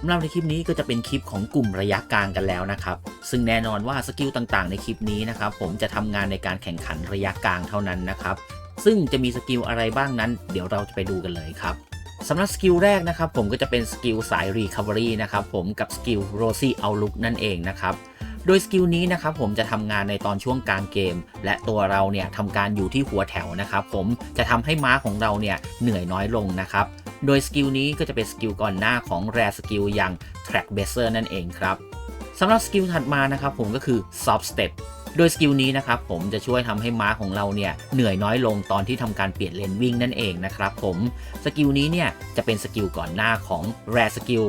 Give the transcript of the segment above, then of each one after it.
สำหรับในคลิปนี้ก็จะเป็นคลิปของกลุ่มระยะกลางกันแล้วนะครับ ซึ่งแน่นอนว่าสกิลต่างๆ ในคลิปนี้นะครับผมจะทำงานในการแข่งขันระยะกลางเท่านั้นนะครับ ซึ่งจะมีสกิลอะไรบ้างนั้น เดี๋ยวเราจะไปดูกันเลยครับสำหรับสกิลแรกนะครับผมก็จะเป็นสกิลสาย Recovery นะครับผมกับสกิล Rosy Outlook นั่นเองนะครับโดยสกิลนี้นะครับผมจะทำงานในตอนช่วงกลางเกม และตัวเราเนี่ยทำการอยู่ที่หัวแถวนะครับผมจะทำให้ม้าของเราเนี่ยเหนื่อยน้อยลงนะครับ โดยสกิลนี้ก็จะเป็นสกิลก่อนหน้าของ Rare Skill อย่าง Track b a s e r นั่นเองครับสำหรับสกิลถัดมานะครับผมก็คือ Soft Step โดยสกิลนี้นะครับผมจะช่วยทำให้ม้าของเราเนี่ยเหนื่อยน้อยลงตอนที่ทำการเปลี่ยนเลนวิ่งนั่นเองนะครับผมสกิลนี้เนี่ยจะเป็นสกิลก่อนหน้าของ Rare Skill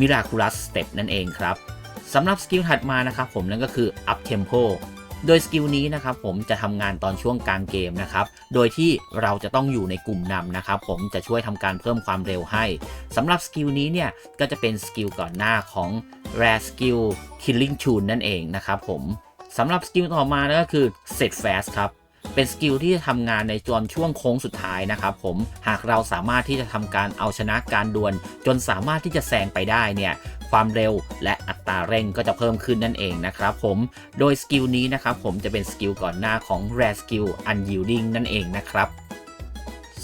Miraculous Step นั่นเองครับสำหรับสกิลถัดมานะครับผมนั่นก็คือ up tempo โดยสกิลนี้นะครับผมจะทำงานตอนช่วงกลางเกมนะครับ โดยที่เราจะต้องอยู่ในกลุ่มนำนะครับผมจะช่วยทำการเพิ่มความเร็วให้สำหรับสกิลนี้เนี่ยก็จะเป็นสกิลก่อนหน้าของ rare skill killing tune นั่นเองนะครับผมสำหรับสกิลต่อมานะก็คือ set fast ครับ เป็นสกิลที่จะทำงานในจอนช่วงโค้งสุดท้ายนะครับผมหากเราสามารถที่จะทำการเอาชนะการดวล จนสามารถที่จะแซงไปได้เนี่ยความเร็วและอัตราเร่งก็จะเพิ่มขึ้นนั่นเองนะครับผมโดยสกิลนี้นะครับผมจะเป็นสกิลก่อนหน้าของ rare skill unyielding นั่นเองนะครับ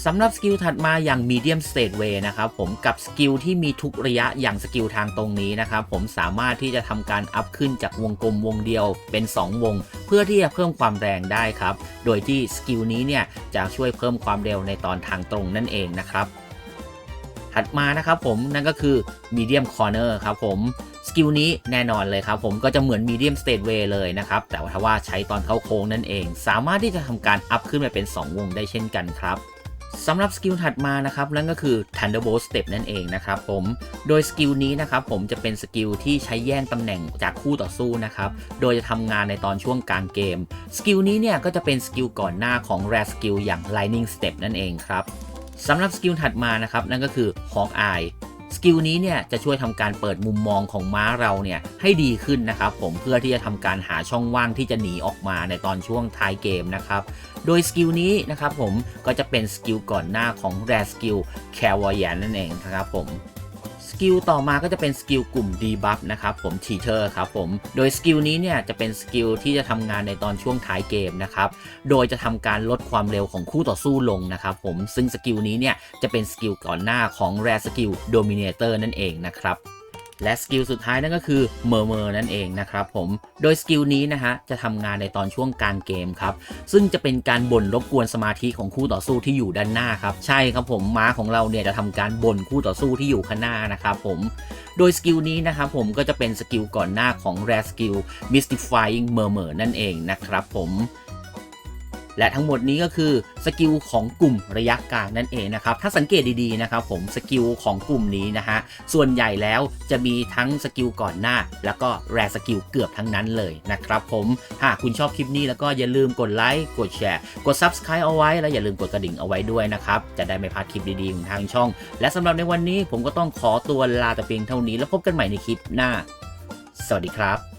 สำหรับสกิลถัดมาอย่าง medium state way นะครับผมกับสกิลที่มีทุกระยะอย่างสกิลทางตรงนี้นะครับผมสามารถที่จะทำการอัพขึ้นจากวงกลมวงเดียวเป็น 2 วง เพื่อที่จะเพิ่มความแรงได้ครับ โดยที่สกิลนี้เนี่ยจะช่วยเพิ่มความเร็วในตอนทางตรงนั่นเองนะครับถัดมานะครับผมนั่นก็คือ medium corner ครับผมสกิลนี้แน่นอนเลยครับผมก็จะเหมือน medium state way เลยนะครับ แต่ว่าถ้าว่าใช้ตอนเข้าโค้งนั่นเอง สามารถที่จะทำการอัพขึ้นไปเป็น 2 วงได้เช่นกันครับ สำหรับสกิลถัดมานะครับนั่นก็คือ Thunderbolt Step นั่นเองนะครับผมโดยสกิลนี้นะครับผมจะเป็นสกิลที่ใช้แย่งตำแหน่งจากคู่ต่อสู้นะครับโดยจะทำงานในตอนช่วงกลางเกม สกิลนี้เนี่ยก็จะเป็นสกิลก่อนหน้าของ Rare Skill อย่าง Lightning Step นั่นเองครับสำหรับสกิลถัดมานะครับนั่นก็คือ Hawk Eye สกิลนี้เนี่ยจะช่วยทำการเปิดมุมมองของม้าเราเนี่ยให้ดีขึ้นนะครับผมเพื่อที่จะทำการหาช่องว่างที่จะหนีออกมาในตอนช่วงท้ายเกมนะครับโดยสกิลนี้นะครับผมก็จะเป็นสกิลก่อนหน้าของแรสกิลแคลวอยันนั่นเองนะครับผม สกิลต่อมาก็จะเป็นสกิลกลุ่มดีบัฟนะครับผมทีเชอร์ครับผมโดยสกิลนี้เนี่ยจะเป็นสกิลที่จะทำงานในตอนช่วงท้ายเกมนะครับโดยจะทำการลดความเร็วของคู่ต่อสู้ลงนะครับผมซึ่งสกิลนี้เนี่ยจะเป็นสกิลก่อนหน้าของแรสกิลโดมิเนเตอร์นั่นเองนะครับ และสกิลสุดท้ายนั่นก็คือเมอร์เมอร์นั่นเองนะครับผม โดยสกิลนี้นะฮะจะทำงานในตอนช่วงกลางเกมครับ ซึ่งจะเป็นการบ่นรบกวนสมาธิของคู่ต่อสู้ที่อยู่ด้านหน้าครับ ใช่ครับผมม้าของเราเนี่ยจะทำการบ่นคู่ต่อสู้ที่อยู่ข้างหน้านะครับผม โดยสกิลนี้นะครับผมก็จะเป็นสกิลก่อนหน้าของ Rare Skill Mystifying Murmur นั่นเองนะครับผม และทั้งหมดนี้ก็คือสกิลของกลุ่มระยะกลางนั่นเองนะครับถ้าสังเกตดีๆนะครับผมสกิลของกลุ่มนี้นะฮะส่วนใหญ่แล้วจะมีทั้งสกิลก่อนหน้า แล้วก็แรสกิลเกือบทั้งนั้นเลยนะครับผมหากคุณชอบคลิปนี้แล้วก็อย่าลืมกดไลค์กดแชร์กด Subscribe เอาไว้ แล้วอย่าลืมกดกระดิ่งเอาไว้ด้วยนะครับจะได้ไม่พลาดคลิปดีๆของทางช่อง และสำหรับในวันนี้ผมก็ต้องขอตัวลาแต่เพียงเท่านี้ แล้วพบกันใหม่ในคลิปหน้า สวัสดีครับ